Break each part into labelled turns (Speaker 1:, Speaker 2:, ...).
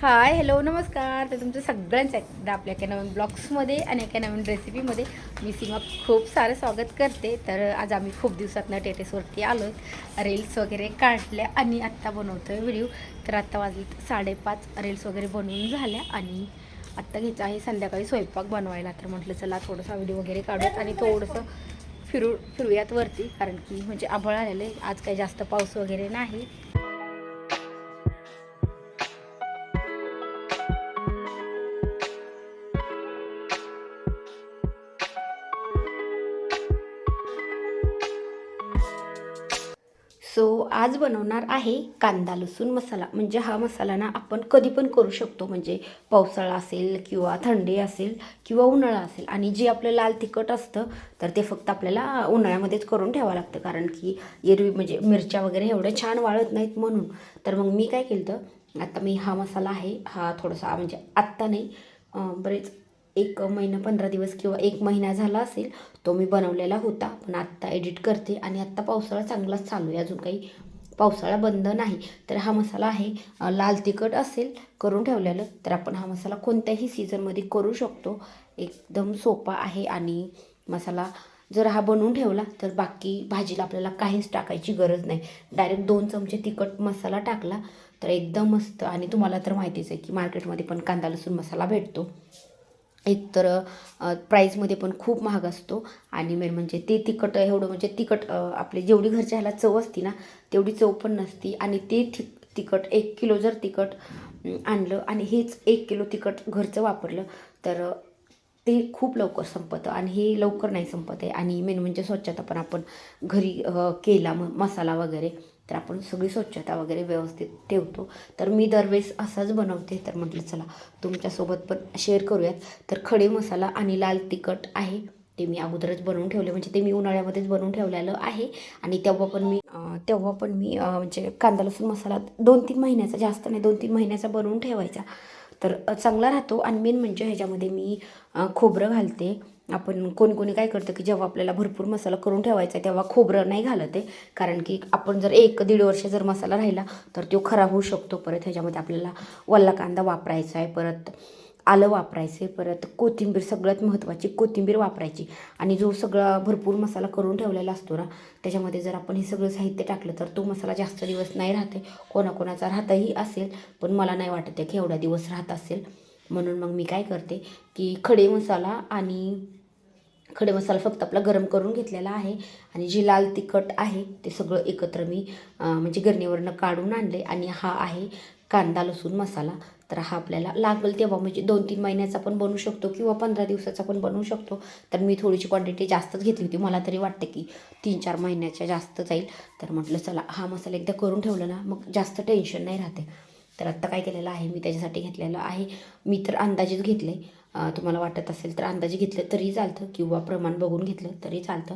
Speaker 1: Hi hello नमस्कार. तर तुमचं सगळ्यांचं एकदा आपल्या एका नवीन ब्लॉग्समध्ये आणि एका नवीन रेसिपीमध्ये मी सीमा खूप सारं स्वागत करते. तर आज आम्ही खूप दिवसातनं टेटेसवरती आलो रील्स वगैरे काढल्या आणि आत्ता बनवतो आहे व्हिडिओ तर आत्ता वाजले साडेपाच. रील्स वगैरे बनवून झाल्या आणि आत्ता घ्यायचं आहे संध्याकाळी स्वयंपाक बनवायला. तर म्हटलं चला थोडंसं व्हिडिओ वगैरे काढूयात आणि थोडंसं फिरू फिरूयात वरती. कारण की म्हणजे आभळ आलेलं आहे. आज काही जास्त पाऊस वगैरे नाही. सो आज बनवणार आहे कांदा लसूण मसाला. म्हणजे हा मसाला ना आपण कधी पण करू शकतो. म्हणजे पावसाळा असेल किंवा थंडी असेल किंवा उन्हाळा असेल. आणि जे आपलं लाल तिखट असतं तर ते फक्त आपल्याला उन्हाळ्यामध्येच करून ठेवावं लागतं. कारण की एरवी म्हणजे मिरच्या वगैरे एवढ्या छान वाळत नाहीत म्हणून. तर मग मी काय केलं तर आता मी हा मसाला आहे. हा थोडासा म्हणजे आत्ता नाही बरेच एक महिना पंधरा दिवस किंवा एक महिना झाला असेल तो मी बनवलेला होता. पण आत्ता एडिट करते आणि आत्ता पावसाळा चांगलाच चालू आहे. अजून काही पावसाळा बंद नाही. तर हा मसाला आहे लाल तिखट असेल करून ठेवलेलं. तर आपण हा मसाला कोणत्याही सीझनमध्ये करू शकतो. एकदम सोपा आहे आणि मसाला जर हा बनवून ठेवला तर बाकी भाजीला आपल्याला काहीच टाकायची गरज नाही. डायरेक्ट दोन चमचे तिखट मसाला टाकला तर एकदम मस्त. आणि तुम्हाला तर माहितीच आहे की मार्केटमध्ये पण कांदा लसूण मसाला भेटतो. एक तर प्राईजमध्ये पण खूप महाग असतो. आणि मेन म्हणजे ते तिखट एवढं म्हणजे तिखट आपले आपली जेवढी घरच्या ह्याला चव असती ना तेवढी चव पण नसती. आणि ते ति तिखट एक किलो जर तिखट आणलं आणि हेच एक किलो तिखट घरचं वापरलं तर ते खूप लवकर संपतं आणि हे लवकर नाही संपत आहे. आणि मेन म्हणजे स्वच्छता पण आपण घरी केला म मसाला वगैरे तर आपण सगळी स्वच्छता वगैरे व्यवस्थित ठेवतो. तर मी दरवेळेस असाच बनवते. तर म्हटलं चला तुमच्यासोबत पण शेअर करूयात. तर खडे मसाला आणि लाल तिखट आहे. ते मी अगोदरच बनवून ठेवले. म्हणजे ते मी उन्हाळ्यामध्येच बनवून ठेवलेलं आहे. आणि तेव्हा पण मी तेव्हा पण मी म्हणजे कांदा लसूण मसाला दोन तीन महिन्याचा जास्त नाही दोन तीन महिन्याचा बनवून ठेवायचा. तर चांगला राहतो. आणि मेन म्हणजे ह्याच्यामध्ये मी खोबरं घालते. आपण कोणी कोणी काय करतं की जेव्हा आपल्याला भरपूर मसाला करून ठेवायचा आहे तेव्हा खोबरं नाही घालत आहे. कारण की आपण जर एक दीड वर्ष जर मसाला राहिला तर तो खराब होऊ शकतो. परत ह्याच्यामध्ये आपल्याला वल्ला कांदा वापरायचा आहे परत आलं वापरायचं आहे परत कोथिंबीर सगळ्यात महत्त्वाची कोथिंबीर वापरायची. आणि जो सगळा भरपूर मसाला करून ठेवलेला असतो ना त्याच्यामध्ये जर आपण हे सगळं साहित्य टाकलं तर तो मसाला जास्त दिवस नाही राहते कोणाकोणाचा राहतही असेल पण मला नाही वाटत आहे की एवढा दिवस राहत असेल. म्हणून मग मी काय करते की खडे मसाला आणि खडे मसाला फक्त आपला गरम करून घेतलेला आहे. आणि जे लाल तिखट आहे ते सगळं एकत्र मी म्हणजे गिरणीवरनं काढून आणले. आणि हा आहे कांदा लसूण मसाला. तर हा आपल्याला लागेल तेव्हा म्हणजे दोन तीन महिन्याचा पण बनवू शकतो किंवा पंधरा दिवसाचा पण बनवू शकतो. तर मी थोडीशी क्वांटिटी जास्तच घेतली होती. मला तरी वाटतं की तीन चार महिन्याच्या जास्त जाईल. तर म्हटलं चला हा मसाला एकदा करून ठेवला ना मग जास्त टेन्शन नाही राहते. तर आत्ता काय केलेलं आहे मी त्याच्यासाठी घेतलेलं आहे. मी तर अंदाजेच घेतले. तुम्हाला वाटत असेल तर अंदाजे घेतलं तरी चालतं किंवा प्रमाण बघून घेतलं तरी चालतं.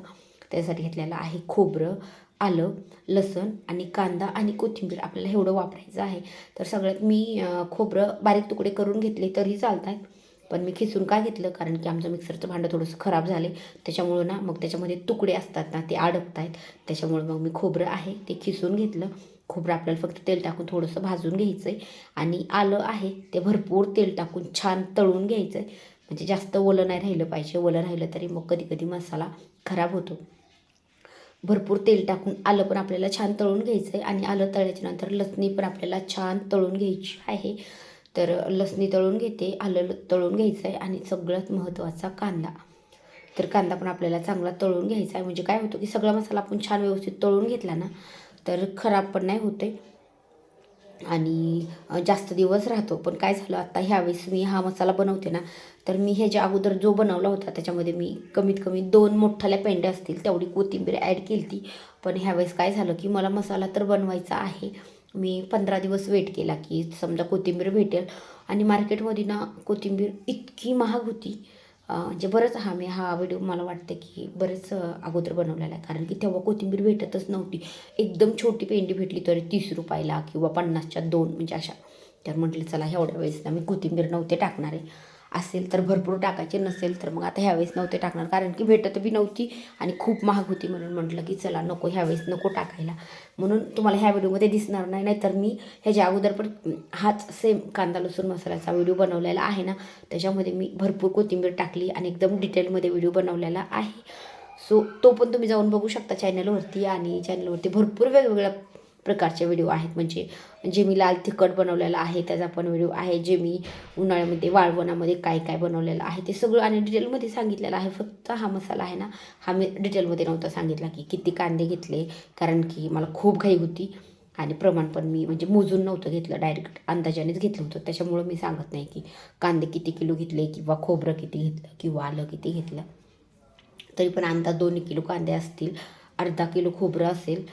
Speaker 1: त्यासाठी घेतलेलं आहे खोबरं आलं लसण आणि कांदा आणि कोथिंबीर आपल्याला एवढं वापरायचं आहे. तर सगळ्यात मी खोबरं बारीक तुकडे करून घेतले तरी चालत आहेत पण मी खिसून का घेतलं? कारण की आमचं मिक्सरचं भांडं थोडंसं खराब झाले. त्याच्यामुळं ना मग त्याच्यामध्ये तुकडे असतात ना ते अडकत आहेत त्याच्यामुळं मग मी खोबरं आहे ते खिसून घेतलं. खोबरं आपल्याला फक्त तेल टाकून थोडंसं भाजून घ्यायचं आहे आणि आलं आहे ते भरपूर तेल टाकून छान तळून घ्यायचं आहे म्हणजे जास्त ओलं नाही राहिलं पाहिजे. ओलं राहिलं तरी मग कधी कधी मसाला खराब होतो. भरपूर तेल टाकून आलं पण आपल्याला छान तळून घ्यायचं आहे आणि आलं तळल्याच्यानंतर लसणी पण आपल्याला छान तळून घ्यायची आहे. तर लसणी तळून घेते. आलं ल- तळून घ्यायचं आहे आणि सगळ्यात महत्त्वाचा कांदा. तर कांदा पण आपल्याला चांगला तळून घ्यायचा आहे. म्हणजे काय होतं की सगळा मसाला आपण छान व्यवस्थित तळून घेतला ना तर खराब पण नाही होते आणि जास्त दिवस राहतो पण काय झालं आता ह्यावेळेस मी हा मसाला बनवते ना तर मी ह्याच्या अगोदर जो बनवला होता त्याच्यामध्ये मी कमीत कमी दोन मोठ्याल्या पेंड्या असतील तेवढी कोथिंबीर ॲड केली ती पण ह्यावेळेस काय झालं की मला मसाला तर बनवायचा आहे. मी पंधरा दिवस वेट केला की समजा कोथिंबीर भेटेल. आणि मार्केटमध्ये ना कोथिंबीर इतकी महाग होती. म्हणजे बरंच हा मी हा व्हिडिओ मला वाटतं की बरेच अगोदर बनवलेला आहे. कारण की तेव्हा कोथिंबीर भेटतच नव्हती. एकदम छोटी पेंडी भेटली तरी तीस रुपयाला किंवा पन्नासच्या दोन म्हणजे अशा. तर म्हटलं चला एवढ्या वेळेस ना मी कोथिंबीर नव्हते टाकणार. आहे असेल तर भरपूर टाकायचे नसेल तर मग आता ह्यावेळेस नव्हते टाकणार. कारण की भेटत बी नव्हती आणि खूप महाग होती म्हणून म्हटलं की चला नको ह्यावेळेस नको टाकायला. म्हणून तुम्हाला ह्या व्हिडिओमध्ये दिसणार नाही नाहीतर मी ह्याच्या अगोदर पण हाच सेम कांदा लसूण मसाल्याचा व्हिडिओ बनवलेला आहे ना त्याच्यामध्ये मी भरपूर कोथिंबीर टाकली आणि एकदम डिटेलमध्ये व्हिडिओ बनवलेला आहे. सो तो पण तुम्ही जाऊन बघू शकता चॅनलवरती आणि चॅनलवरती भरपूर वेगवेगळ्या प्रकारचे व्हिडिओ आहेत. म्हणजे जे मी लाल तिखट बनवलेलं आहे त्याचा पण व्हिडिओ आहे. जे मी उन्हाळ्यामध्ये वाळवणामध्ये काय काय बनवलेलं आहे ते सगळं आणि डिटेलमध्ये सांगितलेलं आहे. फक्त हा मसाला आहे ना हा मी डिटेलमध्ये नव्हता सांगितला की किती कांदे घेतले. कारण की मला खूप घाई होती आणि प्रमाण पण मी म्हणजे मोजून नव्हतं घेतलं. डायरेक्ट अंदाजानेच घेतलं होतं. त्याच्यामुळं मी सांगत नाही की कांदे किती किलो घेतले किंवा खोबरं किती घेतलं किंवा आलं किती घेतलं. तरी पण अंदाज दोन किलो कांदे असतील अर्धा किलो खोबरं असेल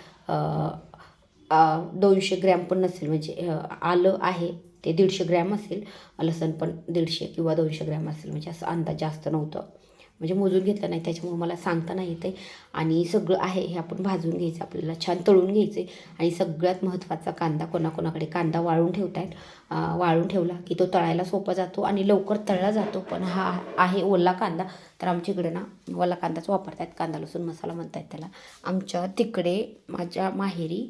Speaker 1: दोनशे ग्रॅम पण नसेल म्हणजे आलं आहे ते दीडशे ग्रॅम असेल लसण पण दीडशे किंवा दोनशे ग्रॅम असेल म्हणजे असं अंदाज जास्त नव्हतं. म्हणजे मोजून घेतलं नाही त्याच्यामुळे मला सांगता नाही येते आणि सगळं आहे हे आपण भाजून घ्यायचं आपल्याला छान तळून घ्यायचे आणि सगळ्यात महत्त्वाचा कांदा कोणाकोणाकडे कांदा वाळून ठेवतायत येत वाळून ठेवला की तो तळायला सोपा जातो आणि लवकर तळला जातो. पण हा आहे ओला कांदा तर आमच्या इकडे ना ओला कांदाच वापरतात कांदा लसूण मसाला म्हणतात त्याला. आमच्या तिकडे माझ्या माहेरी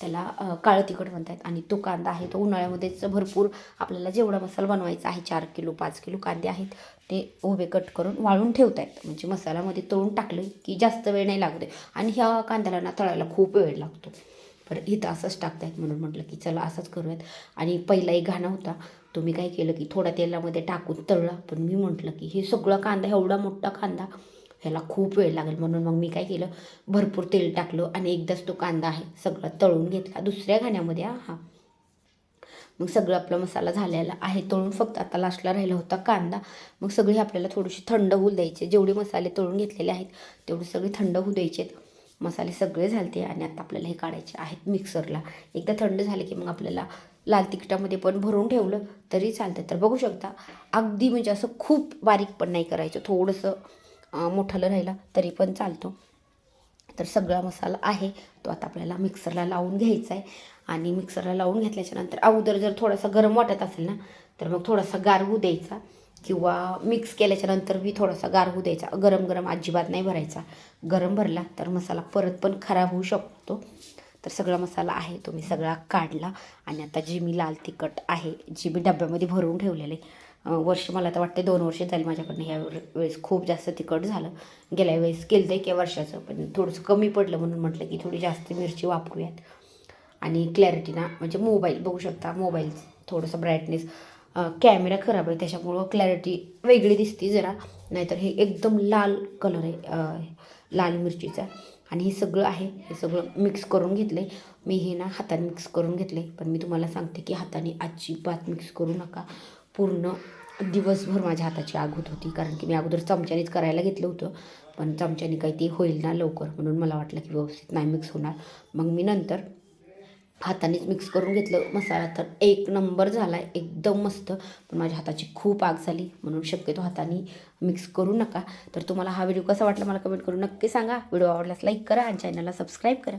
Speaker 1: त्याला अ, काळं तिखट म्हणतात. आणि तो कांदा आहे तो उन्हाळ्यामध्येच भरपूर आपल्याला जेवढा मसाला बनवायचा आहे चार किलो पाच किलो कांदे आहेत ते उभे कट करून वाळून ठेवत आहेत म्हणजे मसाल्यामध्ये तळून टाकलं की जास्त वेळ नाही लागत आहे. आणि ह्या कांद्याला ना तळायला खूप वेळ लागतो. पण इथं असंच टाकतायत म्हणून म्हटलं की चला असंच करूयात. आणि पहिला एक घाणा होता. तुम्ही काय केलं की थोड्या तेलामध्ये टाकून तळला. पण मी म्हटलं की हे सगळं कांदा एवढा मोठा कांदा ह्याला खूप वेळ लागेल म्हणून मग मी काय केलं भरपूर तेल टाकलं आणि एकदाच तो कांदा आहे सगळा तळून घेतला. दुसऱ्या घाण्यामध्ये हा मग सगळं आपला मसाला झालेला आहे तळून फक्त आता लास्टला राहिला होता कांदा. मग सगळी आपल्याला थोडीशी थंड होऊ द्यायचे. जेवढे मसाले तळून घेतलेले आहेत तेवढे सगळे थंड होऊ द्यायचे मसाले सगळे झालते आणि आता आपल्याला हे काढायचे आहेत मिक्सरला एकदा थंड झाले की मग आपल्याला लाल तिखटामध्ये पण भरून ठेवलं तरी चालतं तर बघू शकता अगदी म्हणजे असं खूप बारीक पण नाही करायचं. थोडंसं मोठालं राहिला तरी पण चालतो. तर सगळा मसाला आहे तो आता आपल्याला मिक्सरला लावून घ्यायचा आहे. आणि मिक्सरला लावून घेतल्याच्या नंतर अगोदर जर थोडासा गरम वाटत असेल ना तर मग थोडासा गार होऊ द्यायचा. किंवा मिक्स केल्याच्यानंतर बी थोडासा गार होऊ द्यायचा. गरम गरम अजिबात नाही भरायचा. गरम भरला तर मसाला परत पण खराब होऊ शकतो. तर सगळा मसाला आहे तो मी सगळा काढला. आणि आता जी मी लाल तिखट आहे जी मी डब्यामध्ये भरून ठेवलेले आहे वर्ष मला तर वाटते दोन वर्ष झाली माझ्याकडनं ह्या वेळेस खूप जास्त तिखट झालं. गेल्या वेळेस केलं एका वर्षाचं पण थोडंसं कमी पडलं म्हणून म्हटलं की थोडी जास्त मिरची वापरूयात. आणि क्लॅरिटी ना म्हणजे मोबाईल बघू शकता मोबाईल थोडंसं ब्राईटनेस कॅमेरा खराब आहे त्याच्यामुळं क्लॅरिटी वेगळी दिसते जरा. नाहीतर हे एकदम लाल कलर आहे लाल मिरचीचा. आणि हे सगळं आहे हे सगळं मिक्स करून घेतलं आहे मी हे ना हाताने मिक्स करून घेतलं आहे पण मी तुम्हाला सांगते की हाताने अजिबात मिक्स करू नका. पूर्ण दिवसभर माझ्या हाताची आग होत. होती कारण की मी अगोदर चमच्यानेच करायला घेतलं होतं. पण चमच्याने काही ते होईल ना लवकर म्हणून मला वाटलं की व्यवस्थित नाही मिक्स होणार. मग मी नंतर हातानेच मिक्स करून घेतलं मसाला. तर एक नंबर झाला आहे एकदम मस्त. पण माझ्या हाताची खूप आग झाली म्हणून शक्यतो हाताने मिक्स करू नका. तर तुम्हाला हा व्हिडिओ कसा वाटला मला कमेंट करून नक्की सांगा. व्हिडिओ आवडल्यास लाईक करा आणि चॅनलला सबस्क्राईब करा.